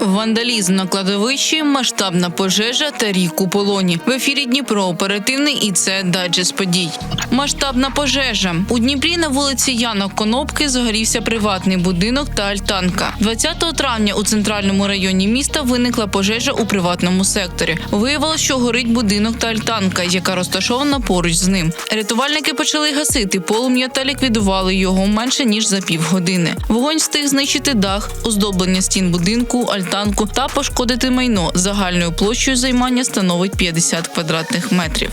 Вандалізм на кладовищі, масштабна пожежа та рік у полоні. В ефірі Дніпро оперативний і це дайджест подій. Масштабна пожежа у Дніпрі на вулиці Яна Конопки загорівся приватний будинок та альтанка. 20 травня у центральному районі міста виникла пожежа у приватному секторі. Виявилося, що горить будинок та альтанка, яка розташована поруч з ним. Рятувальники почали гасити полум'я та ліквідували його менше ніж за півгодини. Вогонь встиг знищити дах, оздоблення стін будинку, альтанку та пошкодити майно. Загальною площею займання становить 50 квадратних метрів.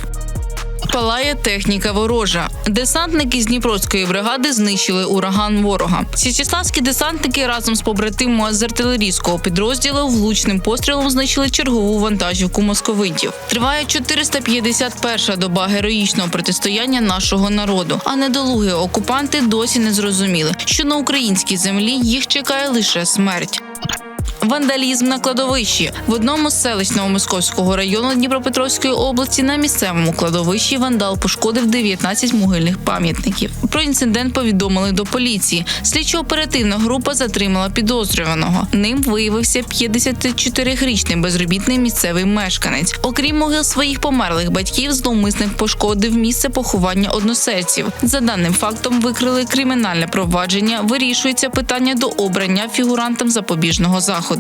Палає техніка ворожа. Десантники з Дніпровської бригади знищили ураган ворога. Січеславські десантники разом з побратимами з артилерійського підрозділу влучним пострілом знищили чергову вантажівку московитів. Триває 451-ша доба героїчного протистояння нашого народу. А недолуги окупанти досі не зрозуміли, що на українській землі їх чекає лише смерть. Вандалізм на кладовищі в одному з селищ Новомосковського району Дніпропетровської області на місцевому кладовищі вандал пошкодив 19 могильних пам'ятників. Про інцидент повідомили до поліції. Слідчо-оперативна група затримала підозрюваного. Ним виявився 54-річний безробітний місцевий мешканець. Окрім могил своїх померлих батьків, зловмисник пошкодив місце поховання односельців. За даним фактом викрили кримінальне провадження. Вирішується питання до обрання фігурантам запобіжного заходу.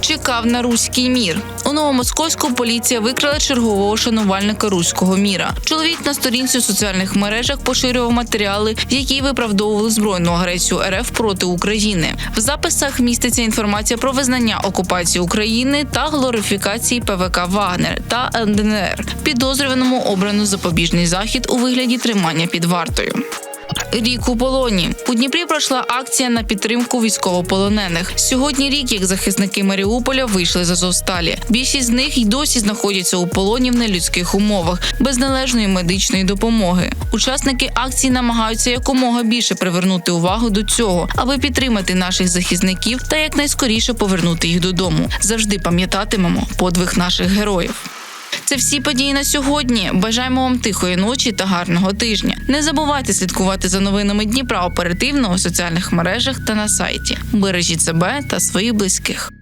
Чекав на руський мір. У Новомосковську поліція викрила чергового шанувальника руського міра. Чоловік на сторінці у соціальних мережах поширював матеріали, в які виправдовували збройну агресію РФ проти України. В записах міститься інформація про визнання окупації України та глорифікації ПВК Вагнер та ЛДНР. Підозрюваному обрано запобіжний захід у вигляді тримання під вартою. Рік у полоні у Дніпрі пройшла акція на підтримку військовополонених. Сьогодні рік, як захисники Маріуполя вийшли з Азовсталі. Більшість з них й досі знаходяться у полоні в нелюдських умовах, без належної медичної допомоги. Учасники акції намагаються якомога більше привернути увагу до цього, аби підтримати наших захисників та якнайскоріше повернути їх додому. Завжди пам'ятатимемо подвиг наших героїв. Це всі події на сьогодні. Бажаємо вам тихої ночі та гарного тижня. Не забувайте слідкувати за новинами Дніпра оперативно у соціальних мережах та на сайті. Бережіть себе та своїх близьких.